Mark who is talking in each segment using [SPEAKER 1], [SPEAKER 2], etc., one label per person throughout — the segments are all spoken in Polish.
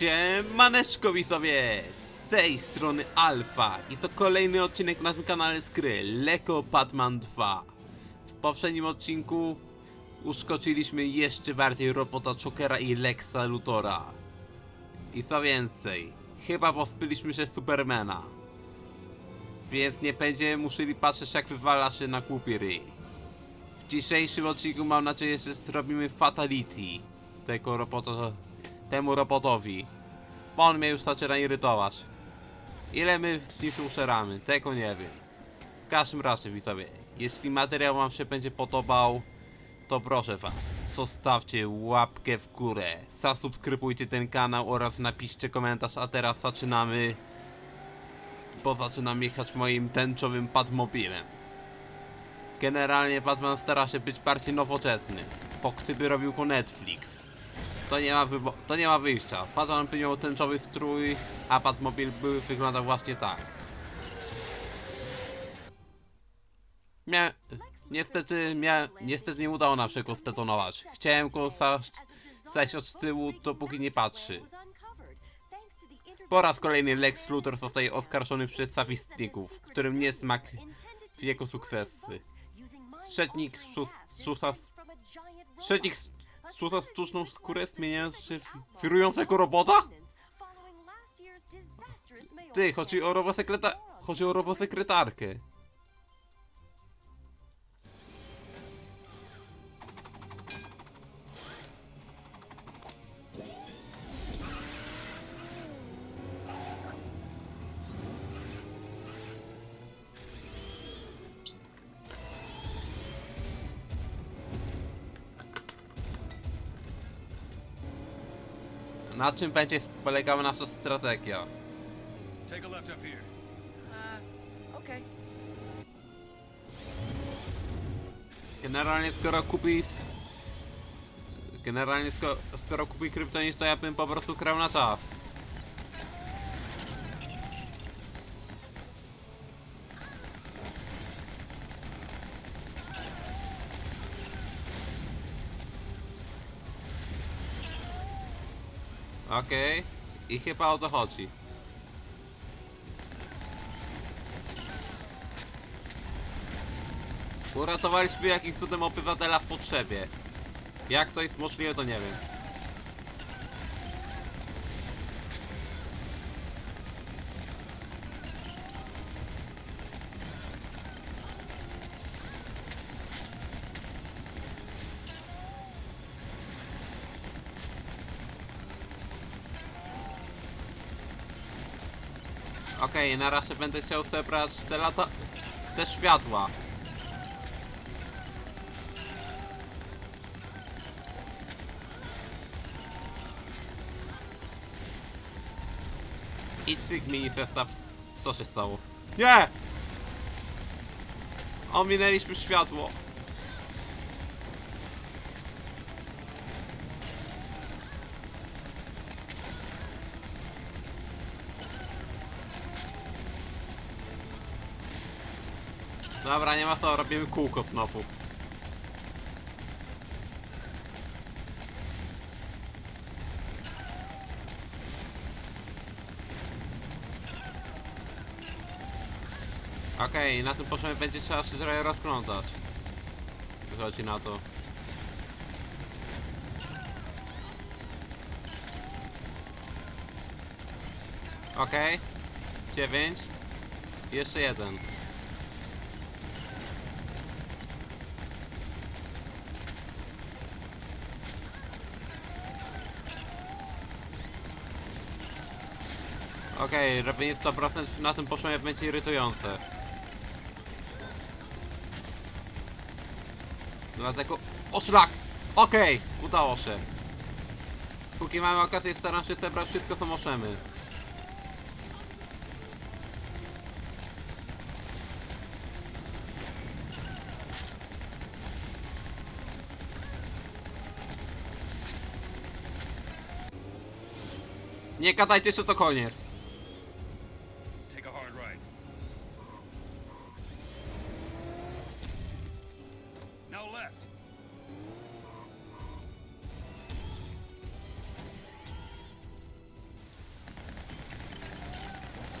[SPEAKER 1] Siemaneczko widzowie! Z tej strony Alfa i to kolejny odcinek na tym kanale z gry Leko Batman 2 W poprzednim odcinku uszkodziliśmy jeszcze bardziej robota Chokera i Lexa Lutora. I co więcej, chyba pozbyliśmy się Supermana. Więc nie będziemy musieli patrzeć jak wywala się na głupi ryj. W dzisiejszym odcinku mam nadzieję, że zrobimy Fatality tego robota temu robotowi. Bo on mnie już zaczyna irytować. Ile my z nim uszeramy? Tego nie wiem. W każdym razie widzowie, jeśli materiał wam się będzie podobał, to proszę was, zostawcie łapkę w górę, zasubskrybujcie ten kanał oraz napiszcie komentarz, a teraz zaczynamy, bo zaczynam jechać moim tęczowym padmobilem. Generalnie Batman stara się być bardziej nowoczesny, po gdyby robił go Netflix. To nie ma to nie ma wyjścia. Batman by miał tęczowy strój, a Batmobil by wyglądał właśnie tak. Mia... Niestety, mia... niestety nie udało nam się go stetonować. Chciałem go zejść od tyłu, dopóki nie patrzy. Po raz kolejny Lex Luthor zostaje oskarżony przez safistników, którym nie smak jego sukcesy. Szednik susa... Szednik susa sztuczną skórę zmieniając się w wirującego robota? Ty, chodzi o robosekreta... Chodzi o robosekretarkę. Na czym będzie polegała nasza strategia?
[SPEAKER 2] Take a left up here.
[SPEAKER 3] Uh, okay.
[SPEAKER 1] Generalnie skoro kupi... Generalnie skoro, skoro kupi kryptonit, to ja bym po prostu krał na czas. Okej. I chyba o to chodzi. Uratowaliśmy jakimś cudem obywatela w potrzebie. Jak to jest możliwe, to nie wiem. Okej, na razie będę chciał zebrać te lata... te światła. Idź mini zestaw. Co się stało? Nie! Ominęliśmy światło. Dobra, nie ma co, robimy kółko znowu. Okej, na tym poziomie będzie trzeba się trochę rozkręcać. Wychodzi na to. Okej. Dziewięć. Jeszcze jeden. Okej, robienie 100% na tym poziomie będzie irytujące. Dlatego... O szlak! Okej, udało się. Póki mamy okazję, staram się zebrać wszystko, co możemy. Nie gadajcie, że to koniec.
[SPEAKER 2] Left.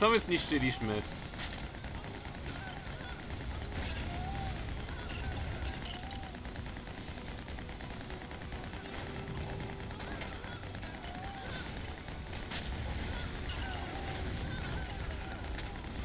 [SPEAKER 1] Co my zniszczyliśmy?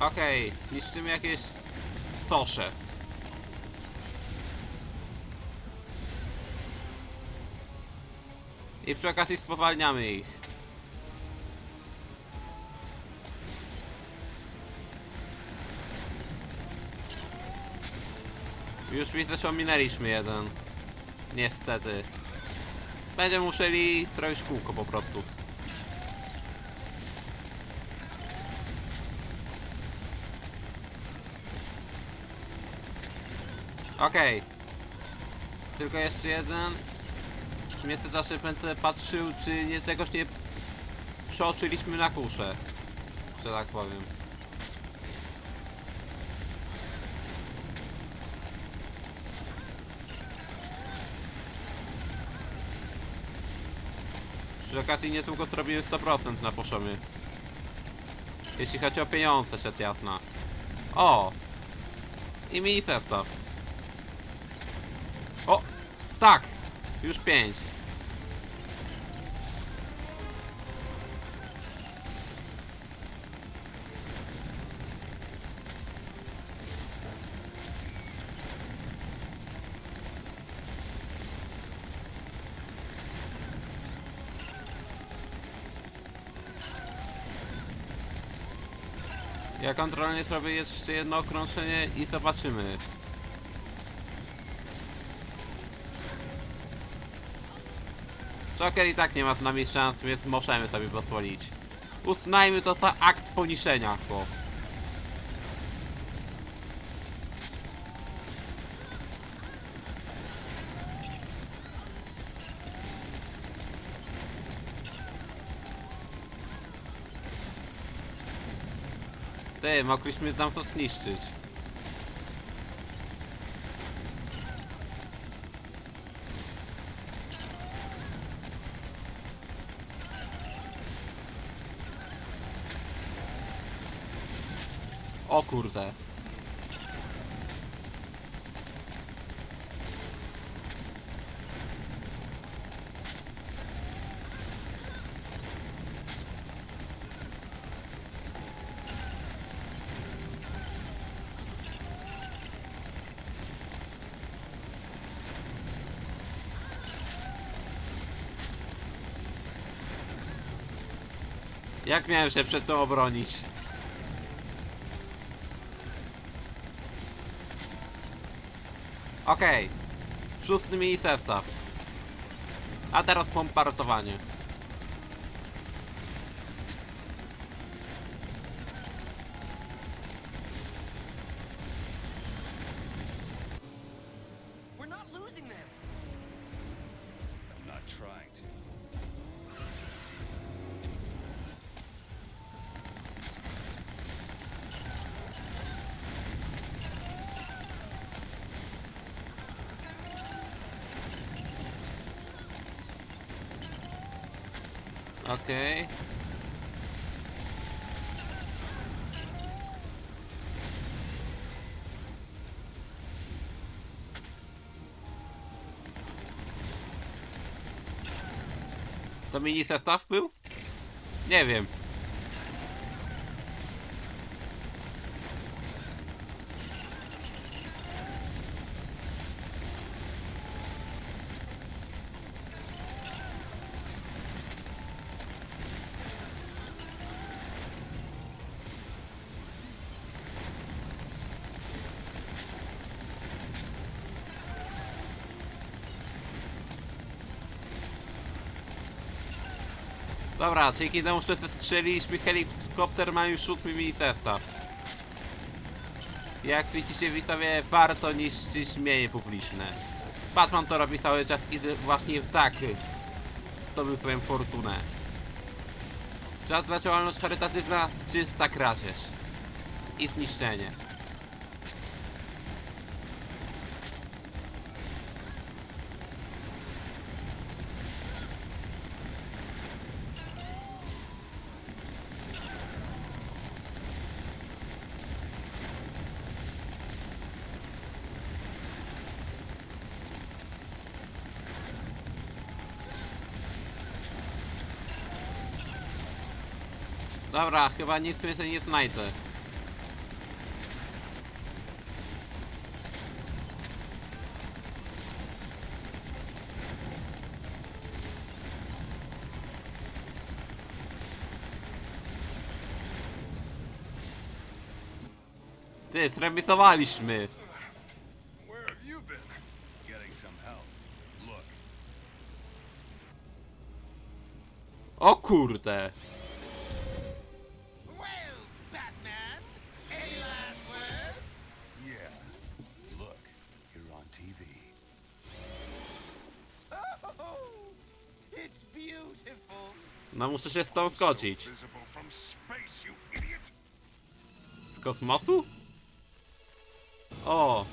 [SPEAKER 1] Okej, niszczymy jakieś sosze. I przy okazji spowalniamy ich. Już widzę, że ominęliśmy jeden. Niestety. Będziemy musieli zrobić kółko po prostu. Okej. Tylko jeszcze jeden. W międzyczasie będę patrzył, czy nie czegoś nie przeoczyliśmy na kuszę. Że tak powiem. Przy okazji niedługo zrobimy 100% na poziomie. Jeśli chodzi o pieniądze, rzecz jasna. O! I mini zestaw. O! Tak! Już 5. Ja kontrolnie zrobię jeszcze jedno okrążenie i zobaczymy. Joker i tak nie ma z nami szans, więc możemy sobie pozwolić. Uznajmy to za akt poniżenia, bo... Ty, mogliśmy tam coś zniszczyć. O kurde. Jak miałem się przed tym obronić? Okej. Szósty mini zestaw. A teraz pompartowanie.
[SPEAKER 4] We're
[SPEAKER 1] Okej. To mini zestaw był? Nie wiem. Dobra, dzięki temu, że zestrzeliliśmy helikopter, ma już szóstmy mini zestaw. Jak widzicie widzowie, warto niszczyć mieje publiczne. Batman to robi cały czas i właśnie tak zdobył swoją fortunę. Czas dla działalność charytatywna, czysta kradzież. I zniszczenie. Dobra, chyba nic więcej nie znajdę. Ty, zremisowaliśmy.
[SPEAKER 2] Where have you been? Getting some help. Look,
[SPEAKER 1] O kurde. No muszę się
[SPEAKER 2] you idiot!
[SPEAKER 1] Z kosmosu? O!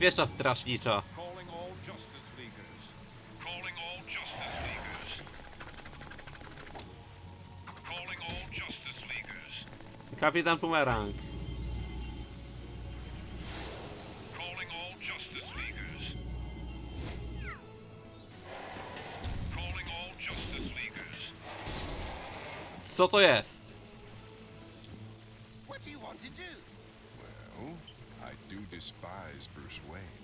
[SPEAKER 1] Wiesza strażnicza.
[SPEAKER 2] Calling all
[SPEAKER 1] Co to jest?
[SPEAKER 4] What do you want to do?
[SPEAKER 5] Well, I do despise Bruce Wayne.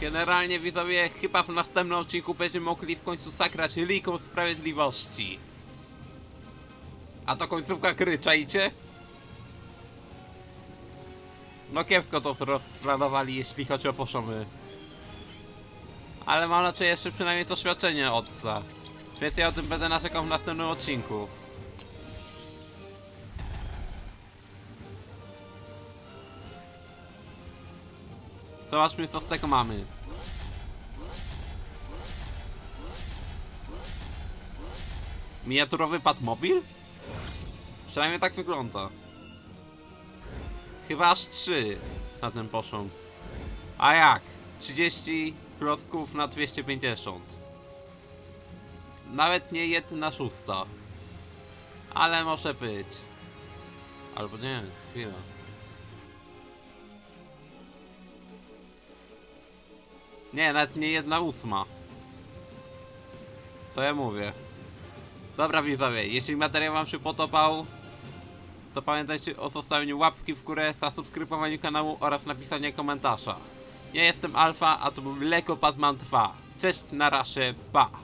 [SPEAKER 1] Generalnie widzowie, chyba w następnym odcinku będziemy mogli w końcu sakrać liką sprawiedliwości. A to końcówka gry, czajcie? No kiepsko to rozplanowali, jeśli chodzi o poszomy. Ale mam nadzieję jeszcze przynajmniej to świadczenie odda. Więc ja o tym będę narzekał w następnym odcinku. Zobaczmy co z tego mamy. Miniaturowy Batmobil? Przynajmniej tak wygląda. Chyba aż 3 na ten poszą. A jak? 30 klocków na 250. Nawet nie jedna szósta. Ale może być. Albo nie, chwila. Nie, nawet nie jedna ósma. To ja mówię. Dobra widzowie, jeśli materiał wam się podobał, to pamiętajcie o zostawieniu łapki w górę, zasubskrybowaniu kanału oraz napisaniu komentarza. Ja jestem Alfa, a to był Leko Pazman 2. Cześć, na razie, pa!